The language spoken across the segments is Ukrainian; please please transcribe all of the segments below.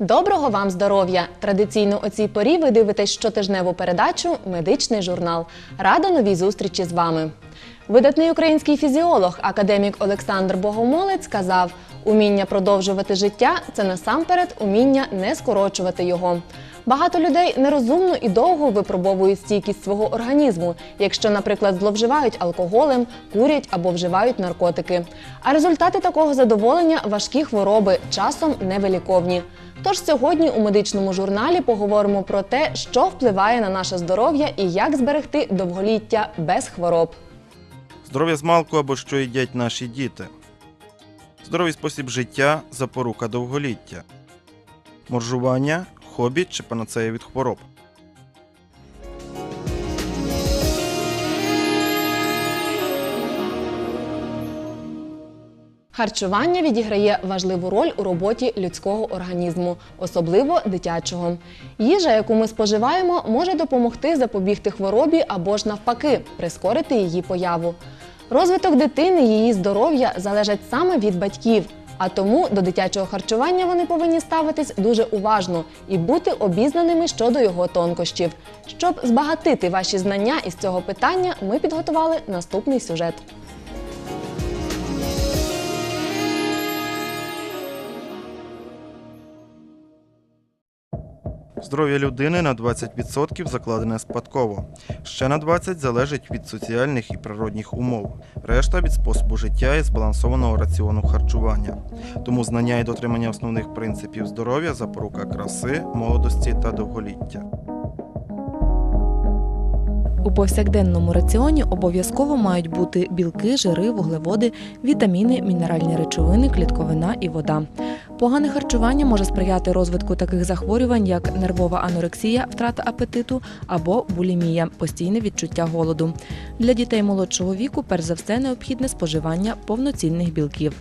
Доброго вам здоров'я! Традиційно о цій порі ви дивитесь щотижневу передачу Медичний журнал. Рада новій зустрічі з вами. Видатний український фізіолог, академік Олександр Богомолець сказав: уміння продовжувати життя це насамперед уміння не скорочувати його. Багато людей нерозумно і довго випробовують стійкість свого організму, якщо, наприклад, зловживають алкоголем, курять або вживають наркотики. А результати такого задоволення важкі хвороби, часом невиліковні. Тож сьогодні у медичному журналі поговоримо про те, що впливає на наше здоров'я і як зберегти довголіття без хвороб. Здоров'я з малку або що їдять наші діти. Здоровий спосіб життя запорука довголіття. Моржування, хобі чи панацея від хвороб. Харчування відіграє важливу роль у роботі людського організму, особливо дитячого. Їжа, яку ми споживаємо, може допомогти запобігти хворобі або ж навпаки прискорити її появу. Розвиток дитини, її здоров'я залежать саме від батьків. А тому до дитячого харчування вони повинні ставитись дуже уважно і бути обізнаними щодо його тонкощів. Щоб збагатити ваші знання із цього питання, ми підготували наступний сюжет. Здоров'я людини на 20% закладене спадково. Ще на 20% залежить від соціальних і природних умов. Решта від способу життя і збалансованого раціону харчування. Тому знання і дотримання основних принципів здоров'я запорука краси, молодості та довголіття. У повсякденному раціоні обов'язково мають бути білки, жири, вуглеводи, вітаміни, мінеральні речовини, клітковина і вода. Погане харчування може сприяти розвитку таких захворювань, як нервова анорексія, втрата апетиту або булімія постійне відчуття голоду. Для дітей молодшого віку, перш за все, необхідне споживання повноцінних білків.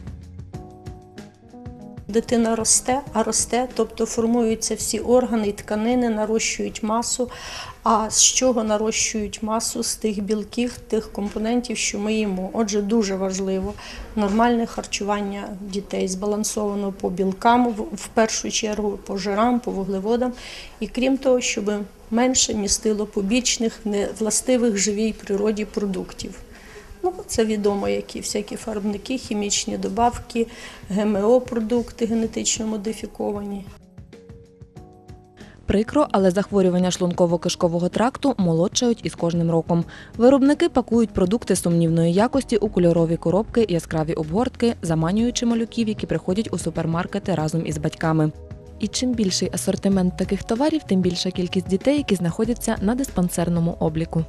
Дитина росте, а росте, тобто формуються всі органи і тканини, нарощують масу. А з чого нарощують масу? З тих білків, тих компонентів, що ми їмо. Отже, дуже важливо нормальне харчування дітей, збалансовано по білкам, в- першу чергу, по жирам, по вуглеводам. І крім того, щоб менше містило побічних, невластивих живій природі продуктів. Ну, це відомо, які всякі фарбники, хімічні добавки, ГМО-продукти генетично модифіковані. Прикро, але захворювання шлунково-кишкового тракту молодшають із кожним роком. Виробники пакують продукти сумнівної якості у кольорові коробки, яскраві обгортки, заманюючи малюків, які приходять у супермаркети разом із батьками. І чим більший асортимент таких товарів, тим більша кількість дітей, які знаходяться на диспансерному обліку.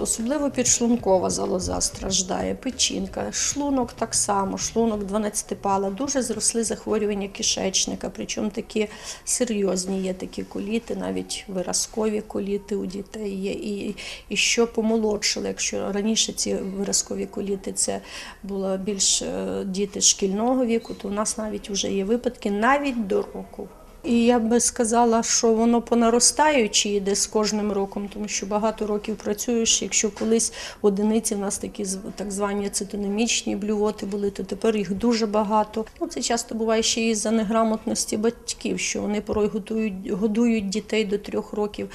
Особливо підшлункова залоза страждає, печінка, шлунок так само, шлунок 12-пала. Дуже зросли захворювання кишечника, причому такі серйозні є такі коліти, навіть виразкові коліти у дітей є. І, і що помолодшили, якщо раніше ці виразкові коліти це було більш е, діти шкільного віку, то у нас навіть вже є випадки навіть до року. І я би сказала, що воно по наростаючій йде з кожним роком, тому що багато років працюєш. Якщо колись одиниці в нас такі так звані цитонемічні блювоти були, то тепер їх дуже багато. Ну це часто буває ще і за неграмотності батьків, що вони порой готують, годують дітей до трьох років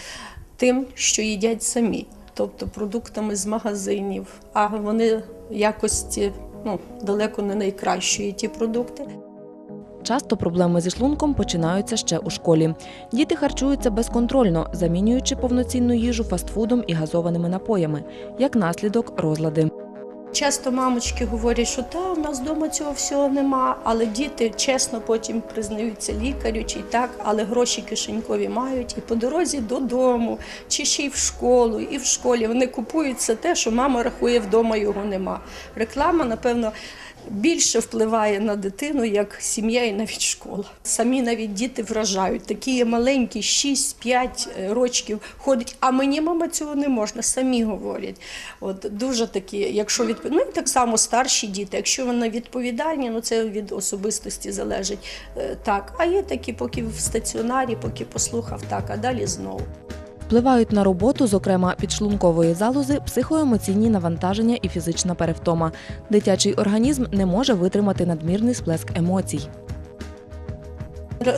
тим, що їдять самі, тобто продуктами з магазинів, а вони якості ну далеко не найкращої ті продукти. Часто проблеми зі шлунком починаються ще у школі. Діти харчуються безконтрольно, замінюючи повноцінну їжу фастфудом і газованими напоями. Як наслідок розлади. Часто мамочки говорять, що та у нас вдома цього всього нема, але діти чесно потім признаються лікарю, чи так, але гроші кишенькові мають і по дорозі додому, чи ще й в школу, і в школі вони купують все те, що мама рахує вдома його нема. Реклама, напевно. Більше впливає на дитину як сім'я і навіть школа. Самі навіть діти вражають. Такі маленькі, 6-5 років ходять, а мені мама цього не можна, самі говорять. От дуже такі, якщо від ну і так само старші діти, якщо вони відповідальні, ну це від особистості залежить. Е, Так, а є такі, поки в стаціонарі, поки послухав, так, а далі знову. Впливають на роботу, зокрема підшлункової залози, психоемоційні навантаження і фізична перевтома. Дитячий організм не може витримати надмірний сплеск емоцій.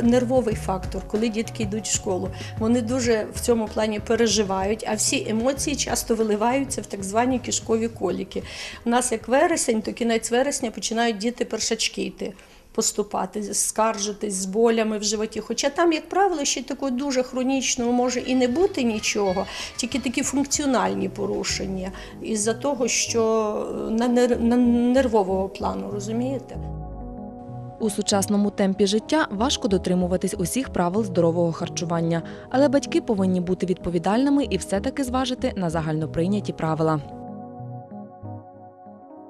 Нервовий фактор, коли дітки йдуть в школу, вони дуже в цьому плані переживають, а всі емоції часто виливаються в так звані кишкові коліки. У нас як вересень, то кінець вересня починають діти першачки йти. Поступати, скаржитись з болями в животі. Хоча там, як правило, ще такого дуже хронічного може і не бути нічого, тільки такі функціональні порушення із-за того, що на, нер- на нервового плану, розумієте? У сучасному темпі життя важко дотримуватись усіх правил здорового харчування, але батьки повинні бути відповідальними і все-таки зважити на загальноприйняті правила.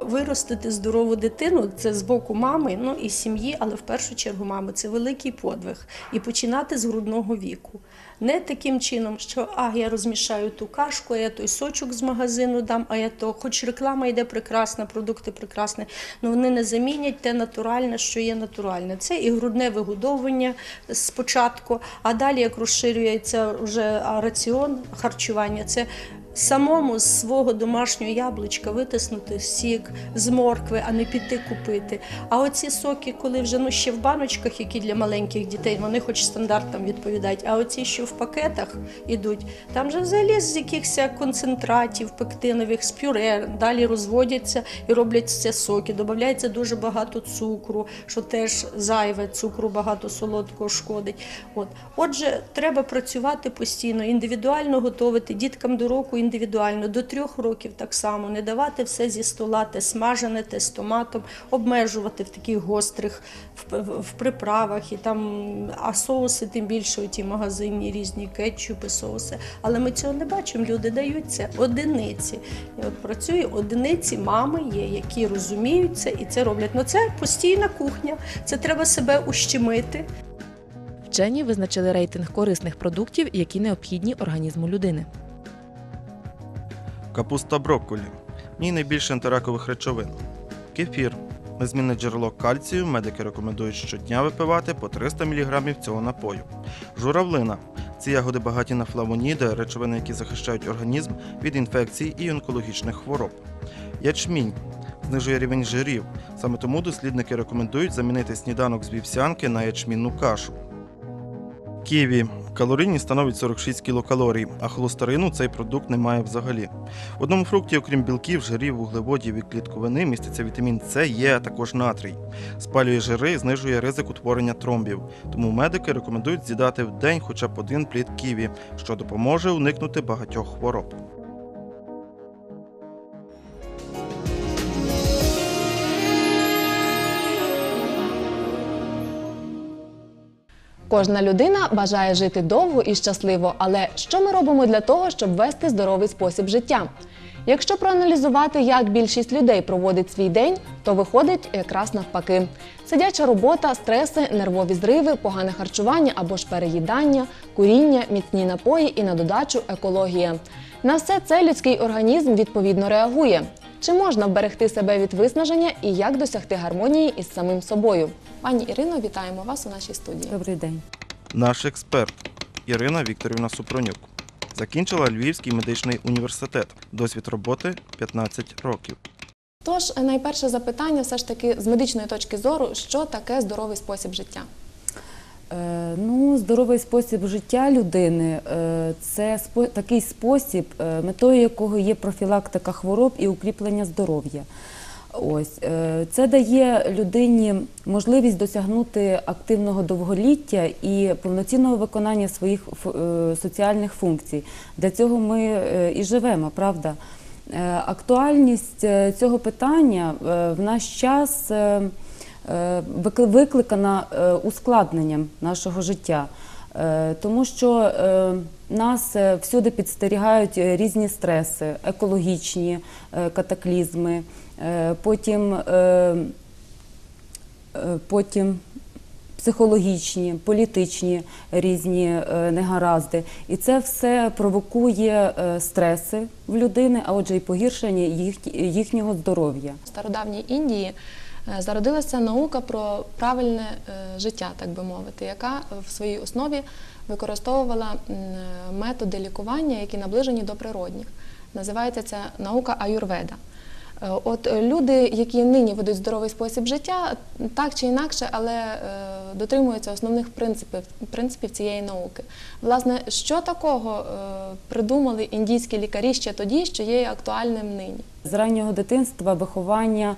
Виростити здорову дитину це з боку мами, ну і сім'ї, але в першу чергу мами це великий подвиг. І починати з грудного віку. Не таким чином, що а я розмішаю ту кашку, а я той сочок з магазину дам, а я то, хоч реклама йде прекрасна, продукти прекрасні, але вони не замінять те натуральне, що є натуральне. Це і грудне вигодовування спочатку, а далі як розширюється вже раціон харчування, це самому з свого домашнього яблучка витиснути сік з моркви, а не піти купити. А оці соки, коли вже ну ще в баночках, які для маленьких дітей, вони хоч стандартам відповідають. А оці, що в пакетах ідуть, там же взагалі з якихось концентратів пектинових, з пюре, далі розводяться і роблять це соки. Додається дуже багато цукру, що теж зайве, цукру багато солодкого шкодить. От. Отже, треба працювати постійно, індивідуально готувати діткам до року індивідуально, до трьох років так само, не давати все зі стола, те смажене, те з томатом, обмежувати в таких гострих в, приправах і там, а соуси тим більше оті магазинні різні кетчупи, соуси. Але ми цього не бачимо. Люди дають це одиниці. І от працює одиниці, мами є, які розуміють це і це роблять. Ну це постійна кухня. Це треба себе ущемити. Вчені визначили рейтинг корисних продуктів, які необхідні організму людини. Капуста брокколі. В ній найбільше антиракових речовин. Кефір. Незмінне джерело кальцію. Медики рекомендують щодня випивати по 300 мг цього напою. Журавлина. Ці ягоди багаті на флавоніди, речовини, які захищають організм від інфекцій і онкологічних хвороб. Ячмінь знижує рівень жирів. Саме тому дослідники рекомендують замінити сніданок з вівсянки на ячмінну кашу. Ківі. Калорійність становить 46 кілокалорій, а холестерину цей продукт не має взагалі. В одному фрукті, окрім білків, жирів, вуглеводів і клітковини, міститься вітамін С, Є, а також натрій. Спалює жири і знижує ризик утворення тромбів. Тому медики рекомендують з'їдати в день хоча б один плід ківі, що допоможе уникнути багатьох хвороб. Кожна людина бажає жити довго і щасливо, але що ми робимо для того, щоб вести здоровий спосіб життя? Якщо проаналізувати, як більшість людей проводить свій день, то виходить якраз навпаки: сидяча робота, стреси, нервові зриви, погане харчування або ж переїдання, куріння, міцні напої і на додачу екологія. На все це людський організм відповідно реагує. Чи можна вберегти себе від виснаження і як досягти гармонії із самим собою? Пані Ірино, вітаємо вас у нашій студії. Добрий день. Наш експерт Ірина Вікторівна Супронюк. Закінчила Львівський медичний університет. Досвід роботи 15 років. Тож, найперше запитання, все ж таки, з медичної точки зору, що таке здоровий спосіб життя? Е, Ну, здоровий спосіб життя людини е, це такий спосіб, е, метою якого є профілактика хвороб і укріплення здоров'я. Ось це дає людині можливість досягнути активного довголіття і повноцінного виконання своїх соціальних функцій. Для цього ми і живемо, правда. Актуальність цього питання в наш час викликана е, ускладненням нашого життя. Е, Тому що е, нас е, всюди підстерігають е, різні стреси, екологічні е, катаклізми, е, потім, е, е, потім психологічні, політичні різні е, негаразди. І це все провокує е, стреси в людини, а отже, і погіршення їх, їхнього здоров'я. В стародавній Індії е, зародилася наука про правильне е, життя, так би мовити, яка в своїй основі використовувала методи лікування, які наближені до природних. Називається ця наука аюрведа. Е, От е, люди, які нині ведуть здоровий спосіб життя, так чи інакше, але е, дотримуються основних принципів, принципів цієї науки. Власне, що такого придумали індійські лікарі ще тоді, що є актуальним нині? З раннього дитинства виховання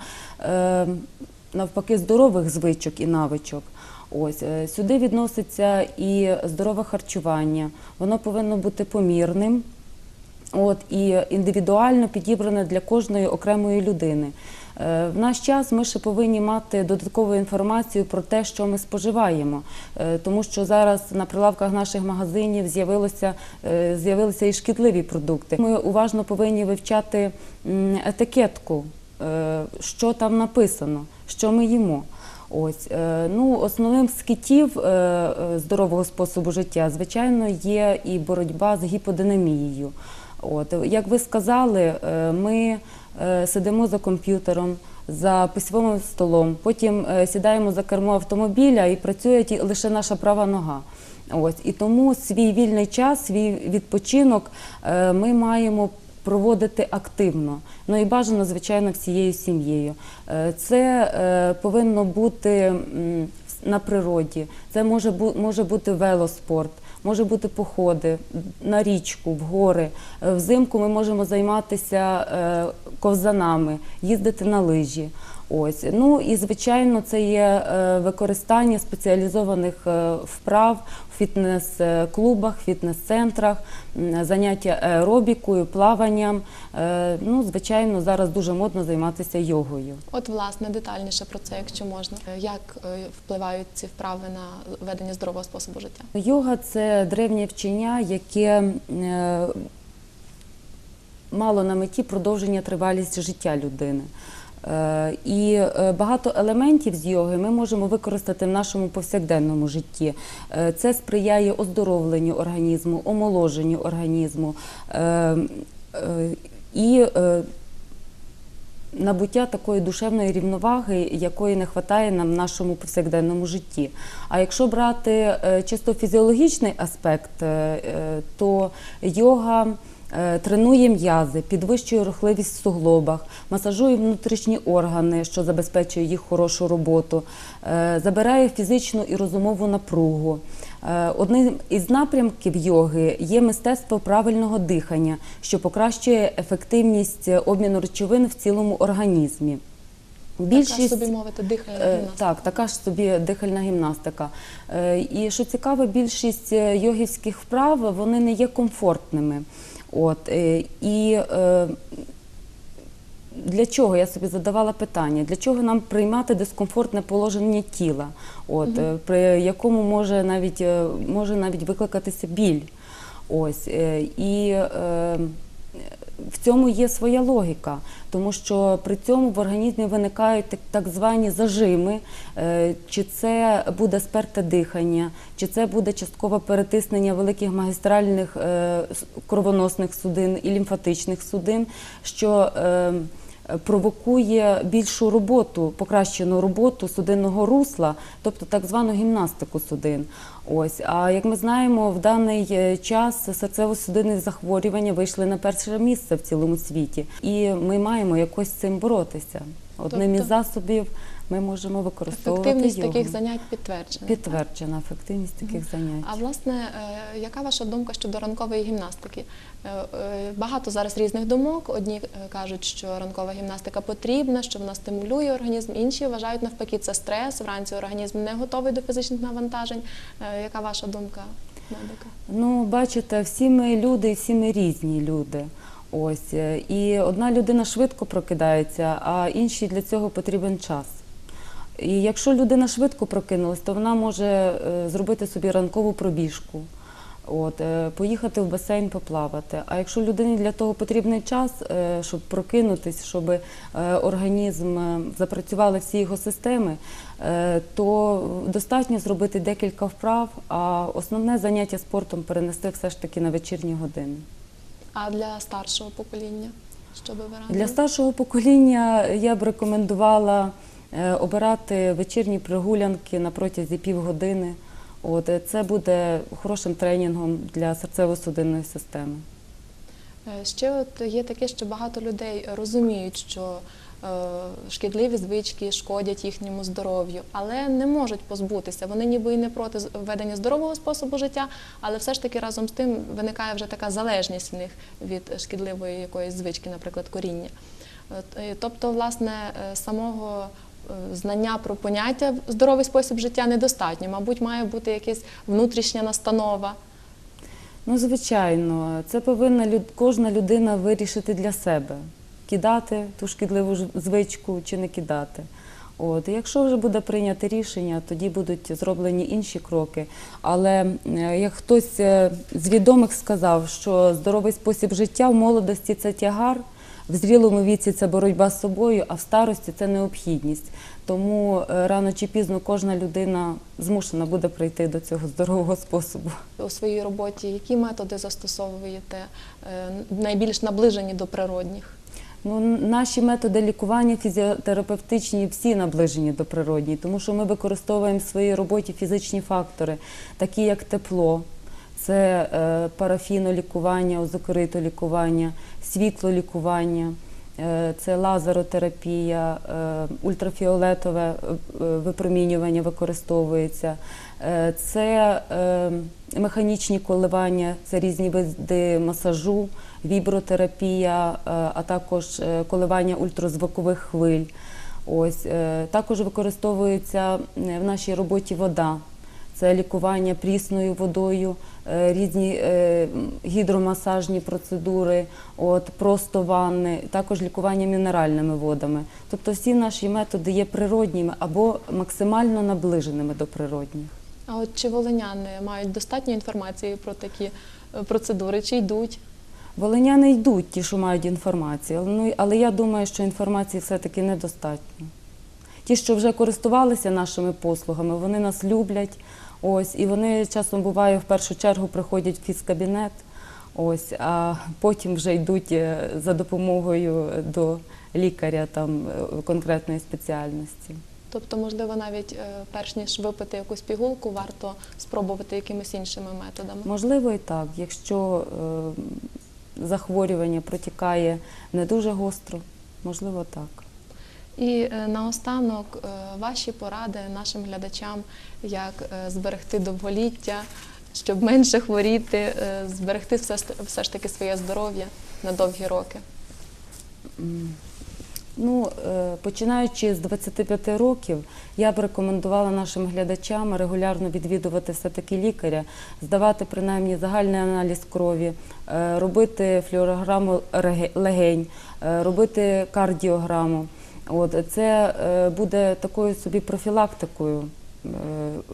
навпаки здорових звичок і навичок. Ось сюди відноситься і здорове харчування. Воно повинно бути помірним. От і індивідуально підібране для кожної окремої людини. Е, В наш час ми ще повинні мати додаткову інформацію про те, що ми споживаємо, Е, тому що зараз на прилавках наших магазинів з'явилося е, з'явилися і шкідливі продукти. Ми уважно повинні вивчати етикетку, що там написано, що ми їмо. Ось ну основним з китів здорового способу життя, звичайно, є і боротьба з гіподинамією. От як ви сказали, е, ми е, сидимо за комп'ютером, за письмовим столом, потім е, сідаємо за кермо автомобіля і працює лише наша права нога. Ось і тому свій вільний час, свій відпочинок ми маємо проводити активно. Ну і бажано, звичайно, всією сім'єю. Це повинно бути на природі. Це може бути велоспорт, може бути походи на річку, в гори. Е, Взимку ми можемо займатися е, ковзанами, їздити на лижі. Ось ну і звичайно, це є е, використання спеціалізованих е, вправ в фітнес-клубах, фітнес-центрах, заняття аеробікою, плаванням. Е, Ну, звичайно, зараз дуже модно займатися йогою. От, власне, детальніше про це, якщо можна. Як впливають ці вправи на ведення здорового способу життя? Йога це древнє вчення, яке мало на меті продовження тривалості життя людини. Е, І е, багато елементів з йоги ми можемо використати в нашому повсякденному житті. Е, Це сприяє оздоровленню організму, омоложенню організму і набуття такої душевної рівноваги, якої не вистачає нам в нашому повсякденному житті. А якщо брати чисто фізіологічний аспект, то йога. Е, Тренує м'язи, підвищує рухливість в суглобах, масажує внутрішні органи, що забезпечує їх хорошу роботу, е, забирає фізичну і розумову напругу. Е, Одним із напрямків йоги є мистецтво правильного дихання, що покращує ефективність обміну речовин в цілому організмі. Така собі мовити дихальна гімнастика. Так, така ж собі дихальна гімнастика. І що цікаво, більшість йогівських вправ вони не є комфортними. От, е, і е, для чого я собі задавала питання? Для чого нам приймати дискомфортне положення тіла, от, е, при якому може навіть, може навіть викликатися біль? Ось, і в цьому є своя логіка, тому що при цьому в організмі виникають так, звані зажими, е, чи це буде сперте дихання, чи це буде часткове перетиснення великих магістральних е, кровоносних судин і лімфатичних судин, що е, провокує більшу роботу, покращену роботу судинного русла, тобто так звану гімнастику судин. Ось, а як ми знаємо, в даний е, час серцево-судинні захворювання вийшли на перше місце в цілому світі, і ми маємо якось з цим боротися. Одним із Тобто засобів ми можемо використовувати Ефективність йогу. таких занять підтверджена. Підтверджена ефективність таких занять. А власне, е, яка ваша думка щодо ранкової гімнастики? Е, е, Багато зараз різних думок. Одні е, кажуть, що ранкова гімнастика потрібна, що вона стимулює організм. Інші вважають навпаки, це стрес. Вранці організм не готовий до фізичних навантажень. Яка ваша думка, медика? Ну, бачите, всі ми люди, всі ми різні люди. Ось і одна людина швидко прокидається, а іншій для цього потрібен час. І якщо людина швидко прокинулась, то вона може зробити собі ранкову пробіжку, от, е, поїхати в басейн поплавати. А якщо людині для того потрібний час, е, щоб прокинутись, щоб е, організм запрацювали всі його системи, то достатньо зробити декілька вправ, а основне заняття спортом перенести все ж таки на вечірні години. А для старшого покоління, що би ви? Для старшого покоління я б рекомендувала обирати вечірні прогулянки на протязі півгодини. От, е, це буде хорошим тренінгом для серцево-судинної системи. Е, Ще от є таке, що багато людей розуміють, що е, шкідливі звички шкодять їхньому здоров'ю, але не можуть позбутися. Вони ніби і не проти ведення здорового способу життя, але все ж таки разом з тим виникає вже така залежність в них від шкідливої якоїсь звички, наприклад, коріння. Тобто, власне, самого знання про поняття здоровий спосіб життя недостатньо. Мабуть, має бути якась внутрішня настанова. Ну, звичайно, це повинна люд... кожна людина вирішити для себе, кидати ту шкідливу звичку чи не кидати. От, якщо вже буде прийнято рішення, тоді будуть зроблені інші кроки. Але як хтось е, з відомих сказав, що здоровий спосіб життя в молодості це тягар, в зрілому віці це боротьба з собою, а в старості це необхідність. Тому е, рано чи пізно кожна людина змушена буде прийти до цього здорового способу. у своїй роботі, які методи застосовуєте е, найбільш наближені до природних? Ну, наші методи лікування фізіотерапевтичні всі наближені до природні, тому що ми використовуємо в своїй роботі фізичні фактори, такі як тепло, це е, парафінолікування, озокоритолікування, світлолікування, е, це лазеротерапія, е, ультрафіолетове випромінювання використовується, це механічні коливання, це різні види масажу, вібротерапія, а також коливання ультразвукових хвиль. Ось також використовується в нашій роботі вода. Це лікування прісною водою, е, різні е, гідромасажні процедури, от просто ванни, також лікування мінеральними водами. Тобто всі наші методи є природніми або максимально наближеними до природних. А от чи волиняни мають достатньо інформації про такі е, процедури, чи йдуть? Волиняни йдуть ті, що мають інформацію, ну, але я думаю, що інформації все-таки недостатньо. Ті, що вже користувалися нашими послугами, вони нас люблять. Ось, і вони часом буває в першу чергу приходять в фізкабінет, ось, а потім вже йдуть е, за допомогою до лікаря там, е, конкретної спеціальності. Тобто, можливо, навіть е, перш ніж випити якусь пігулку, варто спробувати якимись іншими методами. Можливо, і так, якщо захворювання протікає не дуже гостро, можливо, так. І е, наостанок е, ваші поради нашим глядачам, як е, зберегти довголіття, щоб менше хворіти, зберегти все, все ж таки своє здоров'я на довгі роки. Ну, починаючи з 25 років, я б рекомендувала нашим глядачам регулярно відвідувати все-таки лікаря, здавати принаймні загальний аналіз крові, робити флюорограму легень, робити кардіограму. От, це е, буде такою собі профілактикою. Е,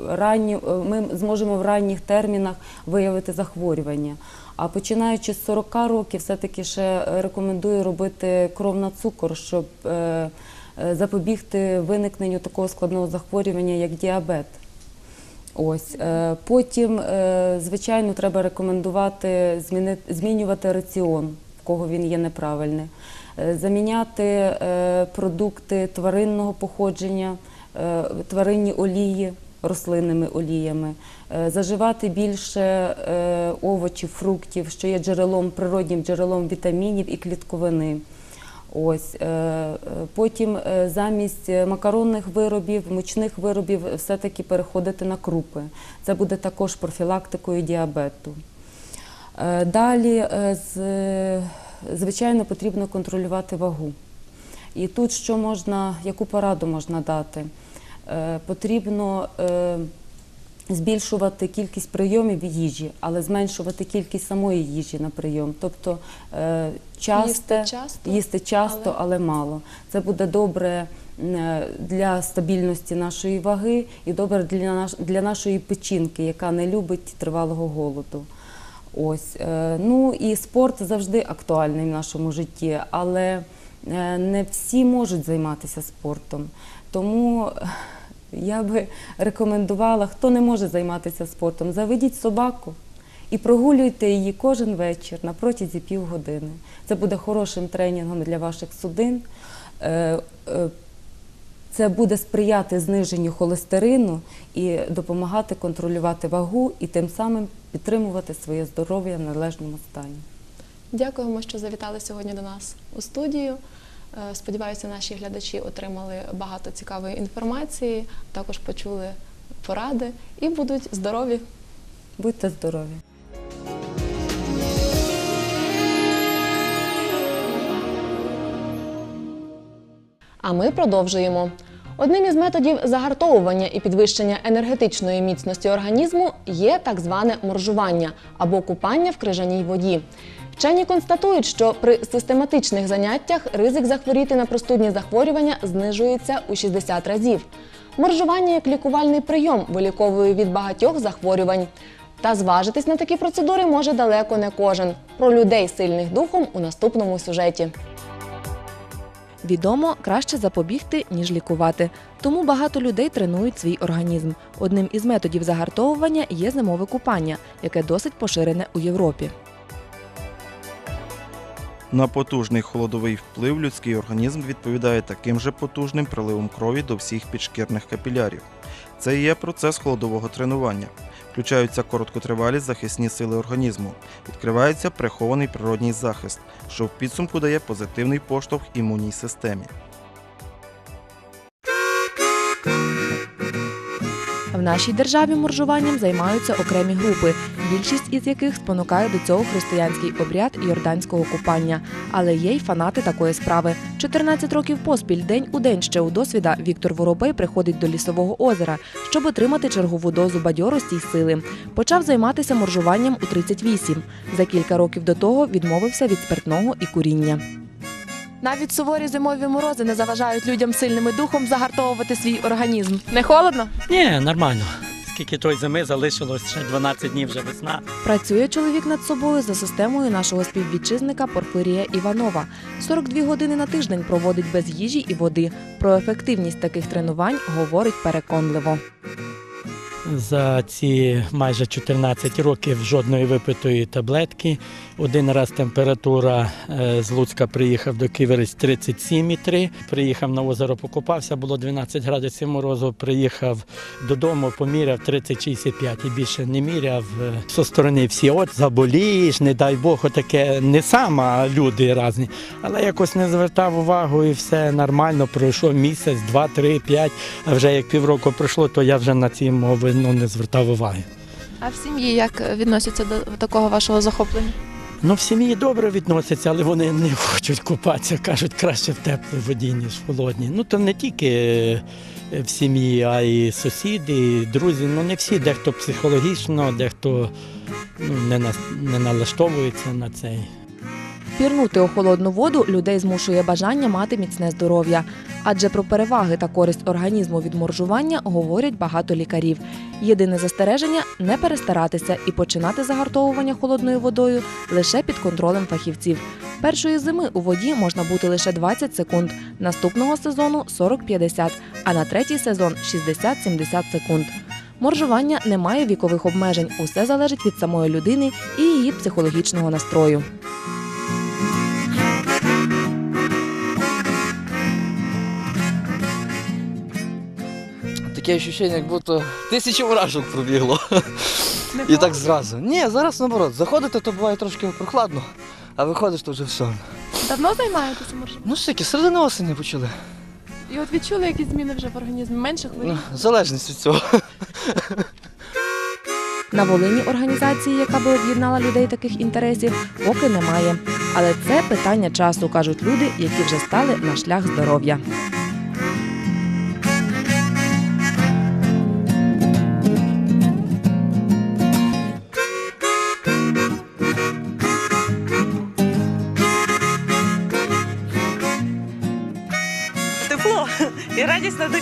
Ранні, е, ми зможемо в ранніх термінах виявити захворювання. А починаючи з 40 років, все-таки ще рекомендую робити кров на цукор, щоб запобігти виникненню такого складного захворювання, як діабет. Ось потім, звичайно, треба рекомендувати змінювати раціон, в кого він є неправильний, заміняти е, продукти тваринного походження, е, тваринні олії рослинними оліями, е, заживати більше е, овочів, фруктів, що є джерелом, природнім джерелом вітамінів і клітковини. Ось е, е, потім е, замість е, макаронних виробів, мучних виробів, все-таки переходити на крупи. Це буде також профілактикою діабету. Е, Далі, е, з- е, звичайно, потрібно контролювати вагу. І тут що можна, яку пораду можна дати? Е, Потрібно е, збільшувати кількість прийомів їжі, але зменшувати кількість самої їжі на прийом. Тобто е, часто, Їсти часто, їсти часто, але... мало. Це буде добре для стабільності нашої ваги і добре для, наш, для нашої печінки, яка не любить тривалого голоду. Ось. е, Ну і спорт завжди актуальний в нашому житті, але е, не всі можуть займатися спортом. Тому е, я би рекомендувала, хто не може займатися спортом, заведіть собаку і прогулюйте її кожен вечір на протязі півгодини. Це буде хорошим тренінгом для ваших судин. Це буде сприяти зниженню холестерину і допомагати контролювати вагу і тим самим підтримувати своє здоров'я в належному стані. Дякуємо, що завітали сьогодні до нас у студію. Е, Сподіваюся, наші глядачі отримали багато цікавої інформації, також почули поради і будуть здорові. Будьте здорові! А ми продовжуємо. Одним із методів загартовування і підвищення енергетичної міцності організму є так зване моржування або купання в крижаній воді. Вчені констатують, що при систематичних заняттях ризик захворіти на простудні захворювання знижується у 60 разів. Моржування як лікувальний прийом виліковує від багатьох захворювань. Та зважитись на такі процедури може далеко не кожен. Про людей сильних духом у наступному сюжеті. Відомо, краще запобігти, ніж лікувати. Тому багато людей тренують свій організм. Одним із методів загартовування є зимове купання, яке досить поширене у Європі. На потужний холодовий вплив людський організм відповідає таким же потужним приливом крові до всіх підшкірних капілярів. Це і є процес холодового тренування. Включаються короткотривалі захисні сили організму. Відкривається прихований природній захист, що в підсумку дає позитивний поштовх імунній системі. В нашій державі моржуванням займаються окремі групи, більшість із яких спонукає до цього християнський обряд йорданського купання. Але є й фанати такої справи. 14 років поспіль, день у день ще у досвіда, Віктор Воробей приходить до лісового озера, щоб отримати чергову дозу бадьорості й сили. Почав займатися моржуванням у 38. За кілька років до того відмовився від спиртного і куріння. Навіть суворі зимові морози не заважають людям сильними духом загартовувати свій організм. Не холодно? Ні, нормально. Скільки той зими залишилось, ще 12 днів вже весна. Працює чоловік над собою за системою нашого співвітчизника Порфирія Іванова. 42 години на тиждень проводить без їжі і води. Про ефективність таких тренувань говорить переконливо. За ці майже 14 років жодної випитої таблетки. Один раз температура е, з Луцька приїхав до Ківерець 37,3. Приїхав на озеро, покупався, було 12 градусів морозу. Приїхав додому, поміряв 30-65 і більше не міряв. Е, Зі сторони всі, от заболієш, не дай Бог, отаке не сам, а люди різні. Але якось не звертав увагу і все нормально. Пройшов місяць, два, три, п'ять. А вже як півроку пройшло, то я вже на ці мови ну, не звертав уваги. А в сім'ї як відносяться до такого вашого захоплення? Ну, в сім'ї добре відносяться, але вони не хочуть купатися. Кажуть, краще в теплій воді, ніж в холодній. Ну, то не тільки е, в сім'ї, а й сусіди, і друзі. Ну, не всі, дехто психологічно, дехто ну, не, на, не налаштовується на цей. Пірнути у холодну воду людей змушує бажання мати міцне здоров'я. Адже про переваги та користь організму від моржування говорять багато лікарів. Єдине застереження не перестаратися і починати загартовування холодною водою лише під контролем фахівців. Першої зими у воді можна бути лише 20 секунд, наступного сезону 40-50, а на третій сезон 60-70 секунд. Моржування не має вікових обмежень, усе залежить від самої людини і її психологічного настрою. Таке відчуття, як будто тисячі мурашок пробігло. І так зразу. Ні, зараз наоборот. Заходити, то буває трошки прохладно, а виходиш, то вже все. Давно займаєтеся моржем? Ну скільки, середини осені почали. І от відчули якісь зміни вже в організмі? Менше хворів? Ну, залежність від цього. На Волині організації, яка би об'єднала людей таких інтересів, поки немає. Але це питання часу, кажуть люди, які вже стали на шлях здоров'я.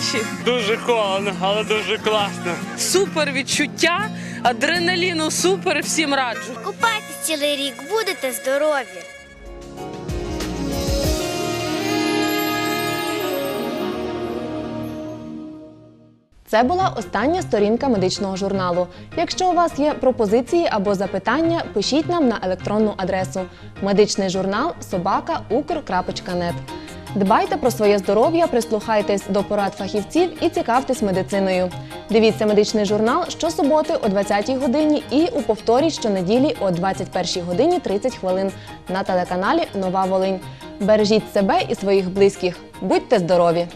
Радість. Дуже холодно, але дуже класно. Супер відчуття, адреналіну супер, всім раджу. Купайтесь цілий рік, будете здорові. Це була остання сторінка медичного журналу. Якщо у вас є пропозиції або запитання, пишіть нам на електронну адресу медичний журнал собака.укр.нет. Дбайте про своє здоров'я, прислухайтесь до порад фахівців і цікавтесь медициною. Дивіться медичний журнал щосуботи о 20-й годині і у повторі щонеділі о 21-й годині 30 хвилин на телеканалі Нова Волинь. Бережіть себе і своїх близьких. Будьте здорові!